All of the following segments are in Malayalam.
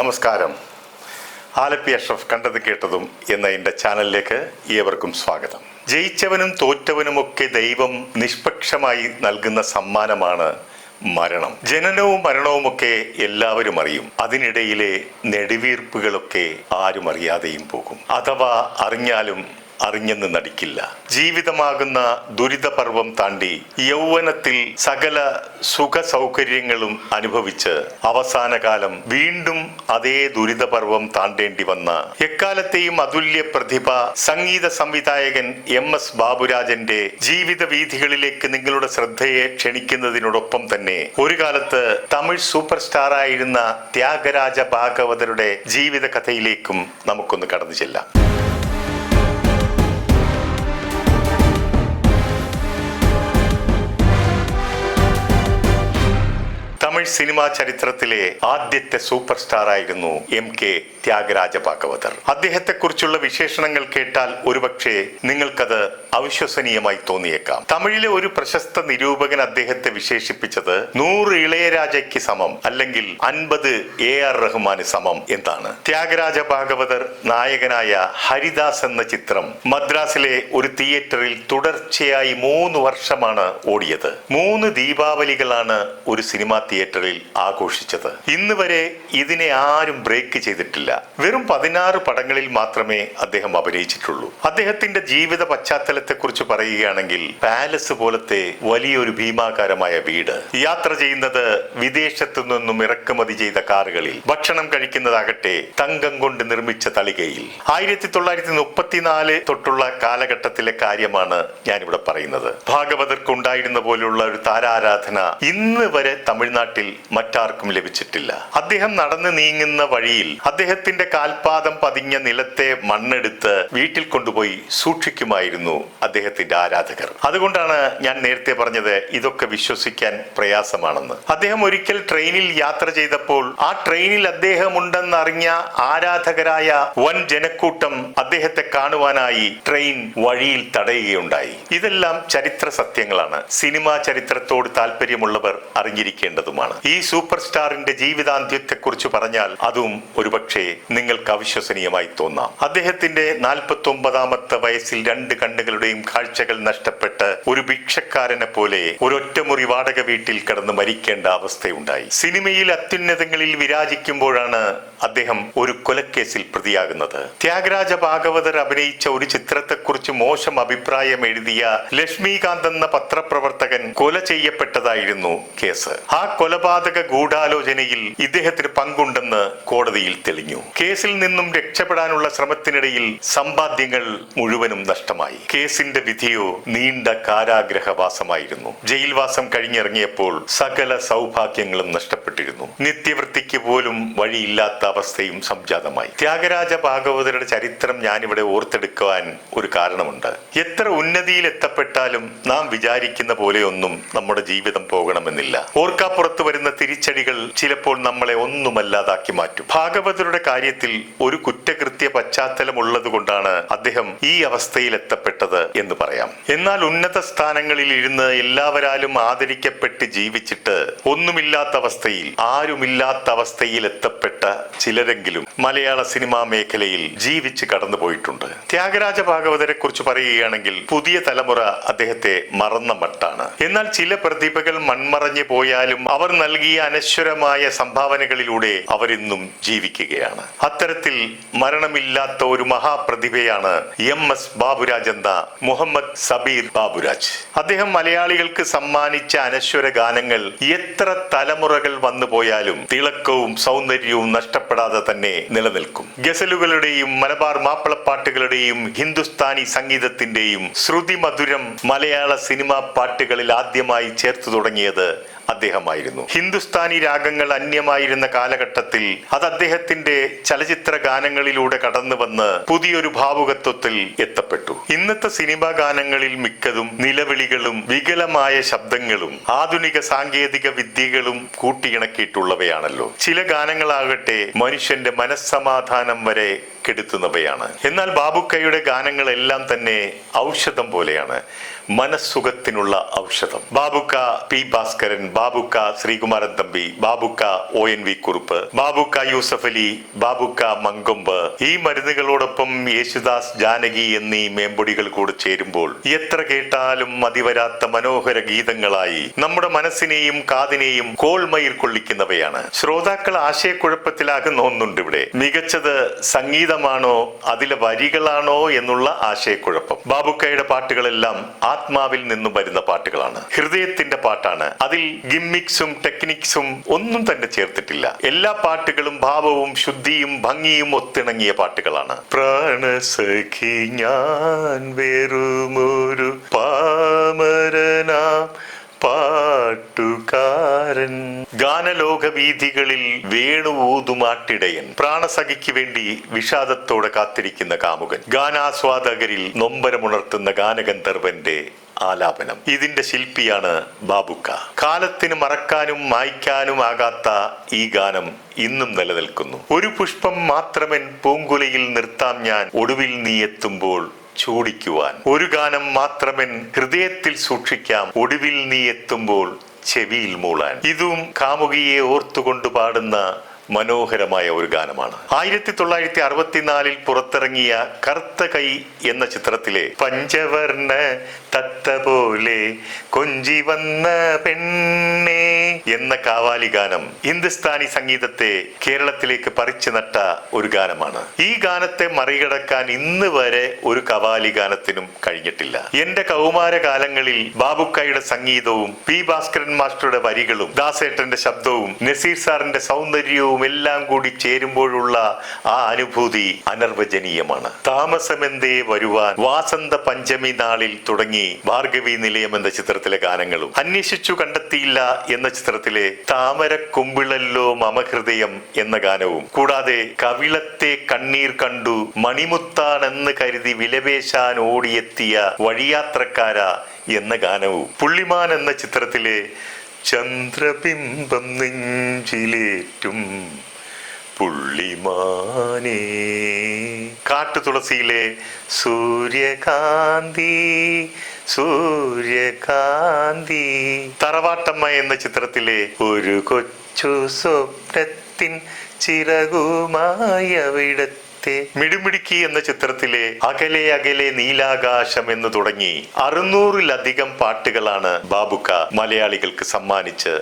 നമസ്കാരം. ആലപ്പി അഷ്റഫ് കണ്ടത് കേട്ടതും എന്ന എന്റെ ചാനലിലേക്ക് ഏവർക്കും സ്വാഗതം. ജയിച്ചവനും തോറ്റവനുമൊക്കെ ദൈവം നിഷ്പക്ഷമായി നൽകുന്ന സമ്മാനമാണ് മരണം. ജനനവും മരണവും ഒക്കെ എല്ലാവരും അറിയും. അതിനിടയിലെ നെടുവീർപ്പുകളൊക്കെ ആരും അറിയാതെയും പോകും. അഥവാ അറിഞ്ഞാലും അറിഞ്ഞെന്ന് നടിക്കില്ല. ജീവിതമാകുന്ന ദുരിതപർവം താണ്ടി യൗവനത്തിൽ സകല സുഖ സൗകര്യങ്ങളും അനുഭവിച്ച് അവസാന കാലം വീണ്ടും അതേ ദുരിതപർവം താണ്ടേണ്ടി വന്ന എക്കാലത്തെയും അതുല്യ പ്രതിഭ സംഗീത സംവിധായകൻ എം എസ് ബാബുരാജന്റെ ജീവിത വീഥികളിലേക്ക് നിങ്ങളുടെ ശ്രദ്ധയെ ക്ഷണിക്കുന്നതിനോടൊപ്പം തന്നെ ഒരു കാലത്ത് തമിഴ് സൂപ്പർ സ്റ്റാറായിരുന്ന ത്യാഗരാജ ഭാഗവതരുടെ ജീവിത കഥയിലേക്കും നമുക്കൊന്ന് കടന്നു ചെല്ലാം. തമിഴ് സിനിമാ ചരിത്രത്തിലെ ആദ്യത്തെ സൂപ്പർ സ്റ്റാർ ആയിരുന്നു എം കെ ത്യാഗരാജ ഭാഗവതർ അദ്ദേഹത്തെക്കുറിച്ചുള്ള വിശേഷണങ്ങൾ കേട്ടാൽ ഒരുപക്ഷെ നിങ്ങൾക്കത് അവിശ്വസനീയമായി തോന്നിയേക്കാം. തമിഴിലെ ഒരു പ്രശസ്ത നിരൂപകൻ അദ്ദേഹത്തെ വിശേഷിപ്പിച്ചത് നൂറ് ഇളയരാജയ്ക്ക് സമം അല്ലെങ്കിൽ അൻപത് എ ആർ റഹ്മാന് സമം എന്താണ് ത്യാഗരാജ ഭാഗവതർ നായകനായ ഹരിദാസ് എന്ന ചിത്രം മദ്രാസിലെ ഒരു തിയേറ്ററിൽ തുടർച്ചയായി മൂന്ന് വർഷമാണ് ഓടിയത്. മൂന്ന് ദീപാവലികളാണ് ഒരു സിനിമ സിനിമാ തിയേറ്ററിൽ ആഘോഷിച്ചത്. ഇന്ന് വരെ ഇതിനെ ആരും ബ്രേക്ക് ചെയ്തിട്ടില്ല. വെറും പതിനാറ് പടങ്ങളിൽ മാത്രമേ അദ്ദേഹം അഭിനയിച്ചിട്ടുള്ളൂ. അദ്ദേഹത്തിന്റെ ജീവിത പശ്ചാത്തലത്തെ കുറിച്ച് പറയുകയാണെങ്കിൽ പാലസ് പോലത്തെ വലിയൊരു ഭീമാകാരമായ വീട്. യാത്ര ചെയ്യുന്നത് വിദേശത്തു നിന്നും ഇറക്കുമതി ചെയ്ത കാറുകളിൽ ഭക്ഷണം കഴിക്കുന്നതാകട്ടെ തങ്കം കൊണ്ട് നിർമ്മിച്ച തളികയിൽ. ആയിരത്തി തൊള്ളായിരത്തി മുപ്പത്തിനാല് തൊട്ടുള്ള കാലഘട്ടത്തിലെ കാര്യമാണ് ഞാനിവിടെ പറയുന്നത്. ഭാഗവതർക്ക് ഉണ്ടായിരുന്ന പോലെയുള്ള ഒരു താരാരാധന ഇന്ന് വരെ തമിഴ്നാട്ടിൽ മറ്റാർക്കും ലഭിച്ചിട്ടില്ല. അദ്ദേഹം നടന്നു നീങ്ങുന്ന വഴിയിൽ അദ്ദേഹത്തിന്റെ കാൽപാദം പതിഞ്ഞ നിലത്തെ മണ്ണെടുത്ത് വീട്ടിൽ കൊണ്ടുപോയി സൂക്ഷിക്കുമായിരുന്നു അദ്ദേഹത്തിന്റെ ആരാധകർ. അതുകൊണ്ടാണ് ഞാൻ നേരത്തെ പറഞ്ഞത് ഇതൊക്കെ വിശ്വസിക്കാൻ പ്രയാസമാണെന്ന്. അദ്ദേഹം ഒരിക്കൽ ട്രെയിനിൽ യാത്ര ചെയ്തപ്പോൾ ആ ട്രെയിനിൽ അദ്ദേഹം ഉണ്ടെന്നറിഞ്ഞ ആരാധകരായ വൻ ജനക്കൂട്ടം അദ്ദേഹത്തെ കാണുവാനായി ട്രെയിൻ വഴിയിൽ തടയുകയുണ്ടായി. ഇതെല്ലാം ചരിത്ര സത്യങ്ങളാണ്. സിനിമാ ചരിത്രത്തോട് താല്പര്യമുള്ളവർ അറിഞ്ഞിരിക്കേണ്ടതുമാണ്. ഈ സൂപ്പർ സ്റ്റാറിന്റെ ജീവിതാന്ത്യത്തെക്കുറിച്ച് പറഞ്ഞാൽ അതും ഒരുപക്ഷെ നിങ്ങൾക്ക് അവിശ്വസനീയമായി തോന്നാം. അദ്ദേഹത്തിന്റെ നാൽപ്പത്തി ഒമ്പതാമത്തെ വയസ്സിൽ രണ്ട് കണ്ണുകളുടെയും കാഴ്ചകൾ നഷ്ടപ്പെട്ട് ഒരു ഭിക്ഷക്കാരനെ പോലെ ഒരൊറ്റമുറി വാടക വീട്ടിൽ കിടന്ന് മരിക്കേണ്ട അവസ്ഥയുണ്ടായി. സിനിമയിൽ അത്യുന്നതങ്ങളിൽ വിരാജിക്കുമ്പോഴാണ് അദ്ദേഹം ഒരു കൊലക്കേസിൽ പ്രതിയാകുന്നത്. ത്യാഗരാജ ഭാഗവതർ അഭിനയിച്ച ഒരു ചിത്രത്തെക്കുറിച്ച് മോശം അഭിപ്രായം എഴുതിയ ലക്ഷ്മികാന്ത് എന്ന പത്രപ്രവർത്തകൻ കൊല ചെയ്യപ്പെട്ടതായിരുന്നു കേസ്. ആ കൊലപാതക ഗൂഢാലോചനയിൽ ഇദ്ദേഹത്തിന് പങ്കുണ്ടെന്ന് കോടതിയിൽ തെളിഞ്ഞു. കേസിൽ നിന്നും രക്ഷപ്പെടാനുള്ള ശ്രമത്തിനിടയിൽ സമ്പാദ്യങ്ങൾ മുഴുവനും നഷ്ടമായി. കേസിന്റെ വിധിയോ നീണ്ട കാരാഗ്രഹവാസമായിരുന്നു. ജയിൽവാസം കഴിഞ്ഞിറങ്ങിയപ്പോൾ സകല സൗഭാഗ്യങ്ങളും നഷ്ടപ്പെട്ടിരുന്നു. നിത്യവൃത്തിക്ക് പോലും വഴിയില്ലാത്ത അവസ്ഥയും സംജാതമായി. ത്യാഗരാജ ഭാഗവതരുടെ ചരിത്രം ഞാനിവിടെ ഓർത്തെടുക്കുവാൻ ഒരു കാരണമുണ്ട്. എത്ര ഉന്നതിയിൽ എത്തപ്പെട്ടാലും നാം വിചാരിക്കുന്ന പോലെയൊന്നും നമ്മുടെ ജീവിതം പോകണമെന്നില്ല. ഓർക്കാപ്പുറത്ത് വരുന്ന തിരിച്ചടികൾ ചിലപ്പോൾ നമ്മളെ ഒന്നുമല്ലാതാക്കി മാറ്റും. ഭാഗവതരുടെ കാര്യത്തിൽ ഒരു കുറ്റകൃത്യ പശ്ചാത്തലം ഉള്ളത് കൊണ്ടാണ് അദ്ദേഹം ഈ അവസ്ഥയിൽ എത്തപ്പെട്ടത് എന്ന് പറയാം. എന്നാൽ ഉന്നത സ്ഥാനങ്ങളിൽ ഇരുന്ന് എല്ലാവരാലും ആദരിക്കപ്പെട്ട് ജീവിച്ചിട്ട് ഒന്നുമില്ലാത്ത അവസ്ഥയിൽ ആരുമില്ലാത്ത അവസ്ഥയിൽ എത്തപ്പെട്ട ചിലരെങ്കിലും മലയാള സിനിമാ മേഖലയിൽ ജീവിച്ച് കടന്നുപോയിട്ടുണ്ട് ത്യാഗരാജ ഭാഗവതരെ കുറിച്ച് പറയുകയാണെങ്കിൽ പുതിയ തലമുറ അദ്ദേഹത്തെ മറന്ന മട്ടാണ്. എന്നാൽ ചില പ്രതിഭകൾ മൺമറഞ്ഞു പോയാലും അവർ നൽകിയ അനശ്വരമായ സംഭാവനകളിലൂടെ അവരിന്നും ജീവിക്കുകയാണ്. അത്തരത്തിൽ മരണമില്ലാത്ത ഒരു മഹാപ്രതിഭയാണ് എം എസ് ബാബുരാജ് എന്ന മുഹമ്മദ് സബീർ ബാബുരാജ്. അദ്ദേഹം മലയാളികൾക്ക് സമ്മാനിച്ച അനശ്വര ഗാനങ്ങൾ എത്ര തലമുറകൾ വന്നു പോയാലും തിളക്കവും സൗന്ദര്യവും നഷ്ടപ്പെടാതെ തന്നെ നിലനിൽക്കും. ഗസലുകളുടെയും മലബാർ മാപ്പിളപ്പാട്ടുകളുടെയും ഹിന്ദുസ്ഥാനി സംഗീതത്തിന്റെയും ശ്രുതി മധുരം മലയാള സിനിമാ പാട്ടുകളിൽ ആദ്യമായി ചേർത്തു തുടങ്ങിയത് അദ്ദേഹമായിരുന്നു. ഹിന്ദുസ്ഥാനി രാഗങ്ങൾ അന്യമായിരുന്ന കാലഘട്ടത്തിൽ അത് അദ്ദേഹത്തിന്റെ ചലച്ചിത്ര ഗാനങ്ങളിലൂടെ കടന്നു വന്ന് പുതിയൊരു ഭാവുകത്വത്തിൽ എത്തപ്പെട്ടു. ഇന്നത്തെ സിനിമാ ഗാനങ്ങളിൽ മിക്കതും നിലവിളികളും വികലമായ ശബ്ദങ്ങളും ആധുനിക സാങ്കേതിക വിദ്യകളും കൂട്ടിയിണക്കിയിട്ടുള്ളവയാണല്ലോ. ചില ഗാനങ്ങളാകട്ടെ മനുഷ്യന്റെ മനസ്സമാധാനം വരെ മയക്കെടുത്തുന്നവയാണ് എന്നാൽ ബാബുക്കയുടെ ഗാനങ്ങളെല്ലാം തന്നെ ഔഷധം പോലെയാണ്. മനസ്സുഖത്തിനുള്ള ഔഷധം. Babukka P Bhaskaran Babukka Sreekumaran Thampi Babukka O N V Kurup Babukka Yusuf Ali Babukka Mankombu. ഈ മരുന്നുകളോടൊപ്പം യേശുദാസ് ജാനകി എന്നീ മേമ്പൊടികൾ കൂടെ ചേരുമ്പോൾ എത്ര കേട്ടാലും മതിവരാത്ത മനോഹര ഗീതങ്ങളായി നമ്മുടെ മനസ്സിനെയും കാതിനെയും കോൾമയിൽ കൊള്ളിക്കുന്നവയാണ്. ശ്രോതാക്കൾ ആശയക്കുഴപ്പത്തിലാകുന്ന ഒന്നുണ്ട് ഇവിടെ. മികച്ചത് സംഗീതമാണോ അതിലെ വരികളാണോ എന്നുള്ള ആശയക്കുഴപ്പം. ബാബുക്കയുടെ പാട്ടുകളെല്ലാം ആത്മാവിൽ നിന്നും വരുന്ന പാട്ടുകളാണ്. ഹൃദയത്തിന്റെ പാട്ടാണ്. അതിൽ ഗിമ്മിക്സും ടെക്നിക്സും ഒന്നും തന്നെ ചേർത്തിട്ടില്ല. എല്ലാ പാട്ടുകളും ഭാവവും ശുദ്ധിയും ഭംഗിയും ഒത്തിണങ്ങിയ പാട്ടുകളാണ്. പ്രാണസഖി ഞാൻ വേറുമൊരു പാമരനാം പാട്ടുകാരൻ ഗാനലോക വീഥികളിൽ വേണുവൂതുമാട്ടിടയൻ. പ്രാണസഖിക്ക് വേണ്ടി വിഷാദത്തോടെ കാത്തിരിക്കുന്ന കാമുകൻ. ഗാനാസ്വാദകരിൽ നൊമ്പരമുണർത്തുന്ന ഗാനഗന്ധർവന്റെ ആലാപനം. ഇതിന്റെ ശില്പിയാണ് ബാബുക്ക. കാലത്തിന് മറക്കാനും മായ്ക്കാനും ആകാത്ത ഈ ഗാനം ഇന്നും നിലനിൽക്കുന്നു. ഒരു പുഷ്പം മാത്രമെൻ പൂങ്കുലയിൽ നിർത്താം ഞാൻ. ഒടുവിൽ നീ എത്തുമ്പോൾ ചൂടിക്കുവാൻ. ഒരു ഗാനം മാത്രമെൻ ഹൃദയത്തിൽ സൂക്ഷിക്കാം. ഒടുവിൽ നീ എത്തുമ്പോൾ ചെവിയിൽ മൂളാൻ. ഇതും കാമുകിയെ ഓർത്തുകൊണ്ട് പാടുന്ന മനോഹരമായ ഒരു ഗാനമാണ്. ആയിരത്തി തൊള്ളായിരത്തി അറുപത്തിനാലിൽ പുറത്തിറങ്ങിയ കറുത്ത കൈ എന്ന ചിത്രത്തിലെ പഞ്ചവർണ തത്ത പോലെ കൊഞ്ചി വന്ന പെണ്ണേ എന്ന കാവാലി ഗാനം ഹിന്ദുസ്ഥാനി സംഗീതത്തെ കേരളത്തിലേക്ക് പറിച്ചു നട്ട ഒരു ഗാനമാണ്. ഈ ഗാനത്തെ മറികടക്കാൻ ഇന്ന് വരെ ഒരു കവാലി ഗാനത്തിനും കഴിഞ്ഞിട്ടില്ല. എന്റെ കൗമാര കാലങ്ങളിൽ ബാബുക്കായുടെ സംഗീതവും പി ഭാസ്കരൻ മാസ്റ്ററുടെ വരികളും ദാസേട്ടന്റെ ശബ്ദവും നസീർ സാറിന്റെ സൗന്ദര്യവും എല്ലാം കൂടി ചേരുമ്പോഴുള്ള ആ അനുഭൂതി അനർവചനീയമാണ്. താമസമെന്തേ വരുവാൻ വാസന്ത പഞ്ചമി നാളിൽ തുടങ്ങി ഭാർഗവി നിലയം എന്ന ചിത്രത്തിലെ ഗാനങ്ങളും. അന്വേഷിച്ചു കണ്ടെത്തിയില്ല എന്ന ചിത്രത്തിലെ താമര കുമ്പിളല്ലോ മമഹൃദയം എന്ന ഗാനവും. കൂടാതെ കവിളത്തെ കണ്ണീർ കണ്ടു മണിമുത്താണെന്ന് കരുതി വിലപേശാൻ ഓടിയെത്തിയ വഴിയാത്രക്കാര എന്ന ഗാനവും. പുള്ളിമാൻ എന്ന ചിത്രത്തിലെ ചന്ദ്രബിംബം നെഞ്ചിലേറ്റും പുള്ളിമാനേ. കാട്ടുതുളസിയിലെ സൂര്യകാന്തി സൂര്യകാന്തി. തറവാട്ടമ്മ എന്ന ചിത്രത്തിലെ ഒരു കൊച്ചു സ്വപ്നത്തിൻ ചിറകുമായി അവിടത്തെ മിടുമിടുക്കി എന്ന ചിത്രത്തിലെ അകലെ അകലെ നീലാകാശം എന്ന് തുടങ്ങി അറുന്നൂറിലധികം പാട്ടുകളാണ് ബാബുക്ക മലയാളികൾക്ക് സമ്മാനിച്ച്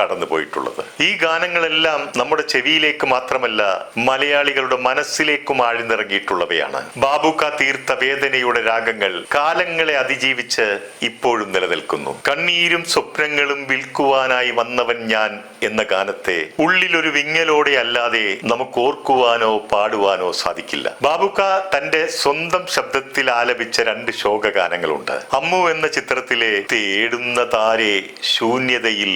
കടന്നുപോയിട്ടുള്ളത് ഈ ഗാനങ്ങളെല്ലാം നമ്മുടെ ചെവിയിലേക്ക് മാത്രമല്ല മലയാളികളുടെ മനസ്സിലേക്കും ആഴ്ന്നിറങ്ങിയിട്ടുള്ളവയാണ്. ബാബുക്ക തീർത്ത വേദനയുടെ രാഗങ്ങൾ കാലങ്ങളെ അതിജീവിച്ച് ഇപ്പോഴും നിലനിൽക്കുന്നു. കണ്ണീരും സ്വപ്നങ്ങളും വിൽക്കുവാനായി വന്നവൻ ഞാൻ എന്ന ഗാനത്തെ ഉള്ളിലൊരു വിങ്ങലോടെ അല്ലാതെ നമുക്ക് ഓർക്കുവാനോ പാടുവാനോ സാധിക്കില്ല. ബാബുക്ക തന്റെ സ്വന്തം ശബ്ദത്തിൽ ആലപിച്ച രണ്ട് ശോകഗാനങ്ങളുണ്ട്. അമ്മു എന്ന ചിത്രത്തിലെ തേടുന്ന താരെ ശൂന്യതയിൽ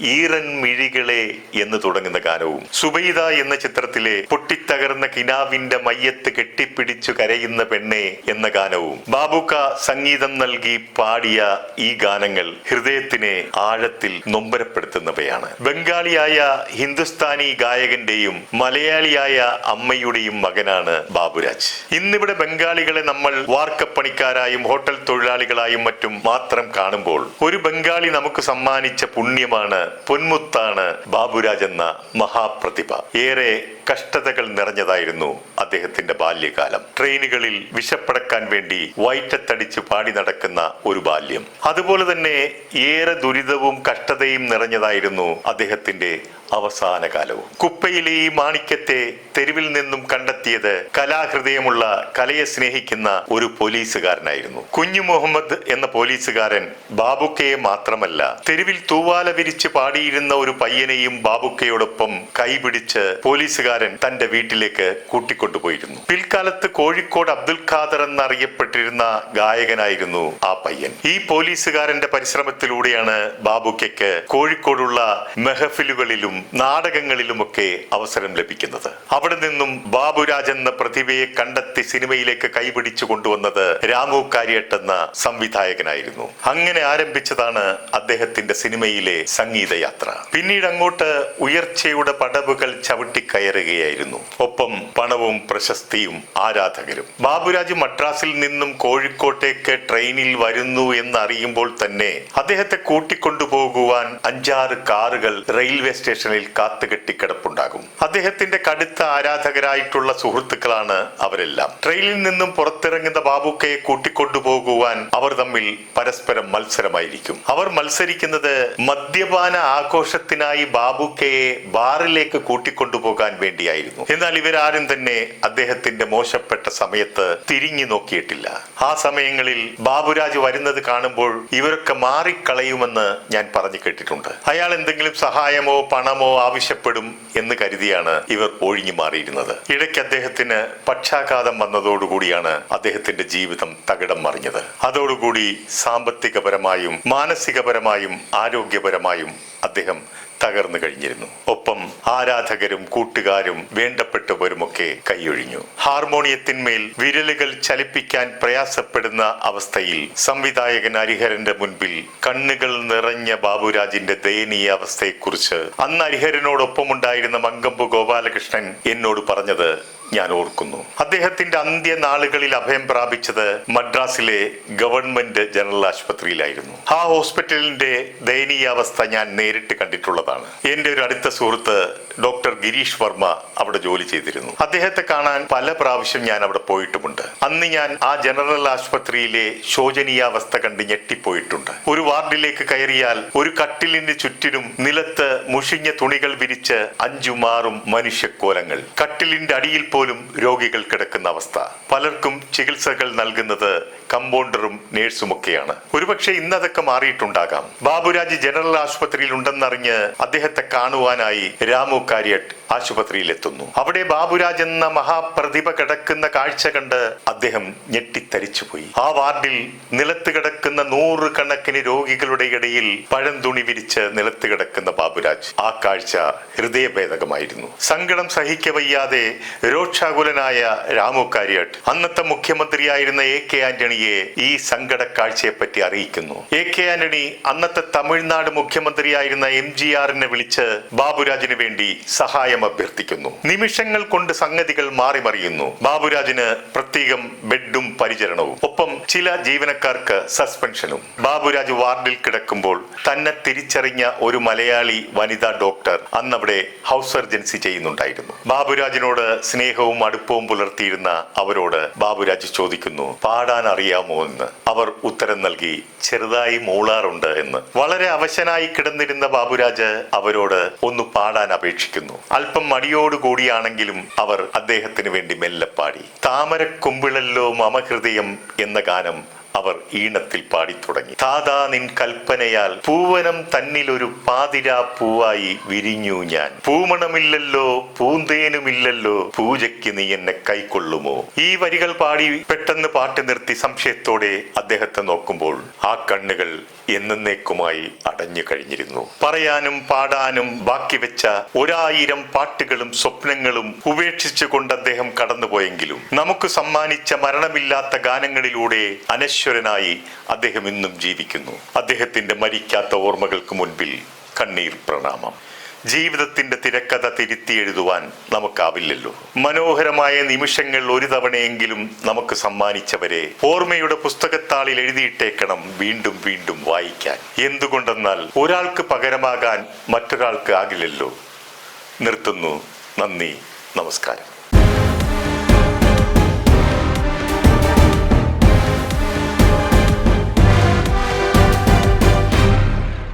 ഈറൻ മിഴികളെ എന്ന് തുടങ്ങുന്ന ഗാനവും. സുബൈദ എന്ന ചിത്രത്തിലെ പൊട്ടിത്തകർന്ന കിനാവിന്റെ മയ്യത്ത് കെട്ടിപ്പിടിച്ചു കരയുന്ന പെണ്ണെ എന്ന ഗാനവും. ബാബുക്ക സംഗീതം നൽകി പാടിയ ഈ ഗാനങ്ങൾ ഹൃദയത്തിനെ ആഴത്തിൽ നൊമ്പരപ്പെടുത്തുന്നവയാണ്. ബംഗാളിയായ ഹിന്ദുസ്ഥാനി ഗായകന്റെയും മലയാളിയായ അമ്മയുടെയും മകനാണ് ബാബുരാജ്. ഇന്നിവിടെ ബംഗാളികളെ നമ്മൾ വാർക്കപ്പണിക്കാരായും ഹോട്ടൽ തൊഴിലാളികളായും മറ്റും മാത്രം കാണുമ്പോൾ ഒരു ബംഗാളി നമുക്ക് സമ്മാനിച്ച പുണ്യമാണ് പൊന്മുത്താണ് ബാബുരാജ് എന്ന മഹാപ്രതിഭ. ഏറെ കഷ്ടതകൾ നിറഞ്ഞതായിരുന്നു അദ്ദേഹത്തിന്റെ ബാല്യകാലം. ട്രെയിനുകളിൽ വിശപ്പടക്കാൻ വേണ്ടി വയറ്റത്തടിച്ച് പാടി നടക്കുന്ന ഒരു ബാല്യം. അതുപോലെ തന്നെ ഏറെ ദുരിതവും കഷ്ടതയും നിറഞ്ഞതായിരുന്നു അദ്ദേഹത്തിന്റെ അവസാന കാലവും. കുപ്പയിലെ ഈ മാണിക്യത്തെ തെരുവിൽ നിന്നും കണ്ടെത്തിയത് കലാഹൃദയമുള്ള കലയെ സ്നേഹിക്കുന്ന ഒരു പോലീസുകാരനായിരുന്നു. കുഞ്ഞു മുഹമ്മദ് എന്ന പോലീസുകാരൻ ബാബുക്കയെ മാത്രമല്ല തെരുവിൽ തൂവാല വിരിച്ച് പാടിയിരുന്ന ഒരു പയ്യനെയും ബാബുക്കയോടൊപ്പം കൈപിടിച്ച് പോലീസുകാരൻ തന്റെ വീട്ടിലേക്ക് കൂട്ടിക്കൊണ്ടുപോയിരുന്നു. പിൽക്കാലത്ത് കോഴിക്കോട് അബ്ദുൽ ഖാദർ എന്നറിയപ്പെട്ടിരുന്ന ഗായകനായിരുന്നു ആ പയ്യൻ. ഈ പോലീസുകാരന്റെ പരിശ്രമത്തിലൂടെയാണ് ബാബുക്കയ്ക്ക് കോഴിക്കോടുള്ള മെഹഫിലുകളിലും നാടകങ്ങളിലുമൊക്കെ അവസരം ലഭിക്കുന്നത്. അവിടെ നിന്നും ബാബുരാജ് എന്ന പ്രതിഭയെ കണ്ടെത്തി സിനിമയിലേക്ക് കൈപിടിച്ചു കൊണ്ടുവന്നത് രാമു കാര്യട്ട് എന്ന സംവിധായകനായിരുന്നു. അങ്ങനെ ആരംഭിച്ചതാണ് അദ്ദേഹത്തിന്റെ സിനിമയിലെ സംഗീതയാത്ര. പിന്നീട് അങ്ങോട്ട് ഉയർച്ചയുടെ പടവുകൾ ചവിട്ടിക്കയറുകയാണ് നേടുകയായിരുന്നു ഒപ്പം പണവും പ്രശസ്തിയും ആരാധകരും. ബാബുരാജ് മദ്രാസിൽ നിന്നും കോഴിക്കോട്ടേക്ക് ട്രെയിനിൽ വരുന്നു എന്നറിയുമ്പോൾ തന്നെ അദ്ദേഹത്തെ കൂട്ടിക്കൊണ്ടുപോകുവാൻ അഞ്ചാറ് കാറുകൾ റെയിൽവേ സ്റ്റേഷനിൽ കാത്തുകെട്ടിക്കിടപ്പുണ്ടാകും. അദ്ദേഹത്തിന്റെ കടുത്ത ആരാധകരായിട്ടുള്ള സുഹൃത്തുക്കളാണ് അവരെല്ലാം. ട്രെയിനിൽ നിന്നും പുറത്തിറങ്ങുന്ന ബാബുക്കയെ കൂട്ടിക്കൊണ്ടുപോകുവാൻ അവർ തമ്മിൽ പരസ്പരം മത്സരമായിരിക്കും. അവർ മത്സരിക്കുന്നത് മദ്യപാന ആഘോഷത്തിനായി ബാബുക്കയെ ബാറിലേക്ക് കൂട്ടിക്കൊണ്ടുപോകാൻ വേണ്ടിയായിരുന്നു. എന്നാൽ ഇവരാരും തന്നെ അദ്ദേഹത്തിന്റെ മോശപ്പെട്ട സമയത്ത് തിരിഞ്ഞു നോക്കിയിട്ടില്ല. ആ സമയങ്ങളിൽ ബാബുരാജ് വരുന്നത് കാണുമ്പോൾ ഇവരൊക്കെ മാറിക്കളയുമെന്ന് ഞാൻ പറഞ്ഞു കേട്ടിട്ടുണ്ട്. അയാൾ എന്തെങ്കിലും സഹായമോ പണമോ ആവശ്യപ്പെടും എന്ന് കരുതിയാണ് ഇവർ ഒഴിഞ്ഞു മാറിയിരുന്നത്. ഇടയ്ക്ക് അദ്ദേഹത്തിന് പക്ഷാഘാതം വന്നതോടുകൂടിയാണ് അദ്ദേഹത്തിന്റെ ജീവിതം തകിടം മറിഞ്ഞത്. അതോടുകൂടി സാമ്പത്തികപരമായും മാനസികപരമായും ആരോഗ്യപരമായും അദ്ദേഹം തകർന്നു കഴിഞ്ഞിരുന്നു. ഒപ്പം ആരാധകരും കൂട്ടുകാരും വേണ്ടപ്പെട്ടവരുമൊക്കെ കൈയൊഴിഞ്ഞു. ഹാർമോണിയത്തിന്മേൽ വിരലുകൾ ചലിപ്പിക്കാൻ പ്രയാസപ്പെടുന്ന അവസ്ഥയിൽ സംവിധായകൻ ഹരിഹരന്റെ മുൻപിൽ കണ്ണുകൾ നിറഞ്ഞ ബാബുരാജിന്റെ ദയനീയ അവസ്ഥയെക്കുറിച്ച് അന്ന് ഹരിഹരനോടൊപ്പമുണ്ടായിരുന്ന മങ്കമ്പു ഗോപാലകൃഷ്ണൻ എന്നോട് പറഞ്ഞത് ഞാൻ ഓർക്കുന്നു. അദ്ദേഹത്തിന്റെ അന്ത്യനാളുകളിൽ അഭയം പ്രാപിച്ചത് മദ്രാസിലെ ഗവൺമെന്റ് ജനറൽ ആശുപത്രിയിലായിരുന്നു. ആ ഹോസ്പിറ്റലിന്റെ ദയനീയ അവസ്ഥ ഞാൻ നേരിട്ട് കണ്ടിട്ടുള്ളതാണ്. എന്റെ ഒരു അടുത്ത സുഹൃത്ത് ഡോക്ടർ ഗിരീഷ് വർമ്മ അവിടെ ജോലി ചെയ്തിരുന്നു. അദ്ദേഹത്തെ കാണാൻ പല പ്രാവശ്യം ഞാൻ അവിടെ പോയിട്ടുമുണ്ട്. അന്ന് ഞാൻ ആ ജനറൽ ആശുപത്രിയിലെ ശോചനീയാവസ്ഥ കണ്ട് ഞെട്ടിപ്പോയിട്ടുണ്ട്. ഒരു വാർഡിലേക്ക് കയറിയാൽ ഒരു കട്ടിലിന് ചുറ്റിനും നിലത്ത് മുഷിഞ്ഞ തുണികൾ വിരിച്ച് അഞ്ചുമാറും മനുഷ്യക്കോലങ്ങൾ. കട്ടിലിന്റെ അടിയിൽ പോലും രോഗികൾ കിടക്കുന്ന അവസ്ഥ. പലർക്കും ചികിത്സകൾ നൽകുന്നത് കമ്പൗണ്ടറും നേഴ്സുമൊക്കെയാണ്. ഒരുപക്ഷെ ഇന്ന് അതൊക്കെ മാറിയിട്ടുണ്ടാകാം. ബാബുരാജ് ജനറൽ ആശുപത്രിയിൽ ഉണ്ടെന്നറിഞ്ഞ് അദ്ദേഹത്തെ കാണുവാനായി രാമു കാര്യട്ട് ആശുപത്രിയിൽ എത്തുന്നു അവിടെ ബാബുരാജ് എന്ന മഹാപ്രതിഭ കിടക്കുന്ന കാഴ്ച കണ്ട് അദ്ദേഹം ഞെട്ടിത്തരിച്ചുപോയി. ആ വാർഡിൽ നിലത്ത് കിടക്കുന്ന നൂറുകണക്കിന് രോഗികളുടെ ഇടയിൽ പഴംതുണി വിരിച്ച് നിലത്ത് കിടക്കുന്ന ബാബുരാജ്. ആ കാഴ്ച ഹൃദയഭേദകമായിരുന്നു. സങ്കടം സഹിക്കവയ്യാതെ രോക്ഷാകുലനായ രാമു കാര്യട്ട് അന്നത്തെ മുഖ്യമന്ത്രിയായിരുന്ന എ കെ ആന്റണിയെ ഈ സങ്കട കാഴ്ചയെപ്പറ്റി അറിയിക്കുന്നു. എ കെ ആന്റണി അന്നത്തെ തമിഴ്നാട് മുഖ്യമന്ത്രിയായിരുന്ന എം ജി ആറിനെ വിളിച്ച് ബാബുരാജിന് വേണ്ടി സഹായം അഭ്യർത്ഥിക്കുന്നു. നിമിഷങ്ങൾ കൊണ്ട് സംഗതികൾ മാറിമറിയുന്നു. ബാബുരാജിന് പ്രത്യേകം ബെഡും പരിചരണവും. ഒപ്പം ചില ജീവനക്കാർക്ക് സസ്പെൻഷനും. ബാബുരാജ് വാർഡിൽ കിടക്കുമ്പോൾ തന്നെ തിരിച്ചറിഞ്ഞ ഒരു മലയാളി വനിതാ ഡോക്ടർ അന്നവിടെ ഹൗസ് സർജൻസി ചെയ്യുന്നുണ്ടായിരുന്നു. ബാബുരാജിനോട് സ്നേഹവും അടുപ്പവും പുലർത്തിയിരുന്ന അവരോട് ബാബുരാജ് ചോദിക്കുന്നു പാടാൻ അറിയാമോ എന്ന്? അവർ ഉത്തരം നൽകി ചെറുതായി മൂളാറുണ്ട് എന്ന്. വളരെ അവശനായി കിടന്നിരുന്ന ബാബുരാജ് അവരോട് ഒന്ന് പാടാൻ അപേക്ഷിക്കുന്നു. അല്പം മടിയോടുകൂടിയാണെങ്കിലും അവർ അദ്ദേഹത്തിന് വേണ്ടി മെല്ലെ പാടി. താമരക്കുമ്പിളല്ലോ മമഹൃദയം എന്ന ഗാനം അവർ ഈണത്തിൽ പാടി തുടങ്ങി താതാ നിൻ കൽപ്പനയാൽ പൂവനം തന്നിലൊരു പാതിരാ പൂവായി വിരിഞ്ഞു ഞാൻ. പൂമണമില്ലല്ലോ പൂന്തേനുമില്ലല്ലോ പൂജയ്ക്ക് നീ എന്നെ കൈക്കൊള്ളുമോ? ഈ വരികൾ പാടി പെട്ടെന്ന് പാട്ട് നിർത്തി സംശയത്തോടെ അദ്ദേഹത്തെ നോക്കുമ്പോൾ ആ കണ്ണുകൾ എന്നേക്കുമായി അടഞ്ഞു കഴിഞ്ഞിരുന്നു. പറയാനും പാടാനും ബാക്കി വെച്ച ഒരായിരം പാട്ടുകളും സ്വപ്നങ്ങളും ഉപേക്ഷിച്ചുകൊണ്ട് അദ്ദേഹം കടന്നുപോയെങ്കിലും നമുക്ക് സമ്മാനിച്ച മരണമില്ലാത്ത ഗാനങ്ങളിലൂടെ അനശ്വരനായി അദ്ദേഹം ഇന്നും ജീവിക്കുന്നു. അദ്ദേഹത്തിന്റെ മരിക്കാത്ത ഓർമ്മകൾക്ക് മുൻപിൽ കണ്ണീർ പ്രണാമം. ജീവിതത്തിന്റെ തിരക്കഥ തിരുത്തി എഴുതുവാൻ നമുക്കാവില്ലല്ലോ. മനോഹരമായ നിമിഷങ്ങൾ ഒരു തവണയെങ്കിലും നമുക്ക് സമ്മാനിച്ചവരെ ഓർമ്മയുടെ പുസ്തകത്താളിൽ എഴുതിയിട്ടേക്കണം വീണ്ടും വീണ്ടും വായിക്കാൻ. എന്തുകൊണ്ടെന്നാൽ ഒരാൾക്ക് പകരമാകാൻ മറ്റൊരാൾക്ക് ആകില്ലല്ലോ. നിർത്തുന്നു. നന്ദി. നമസ്കാരം.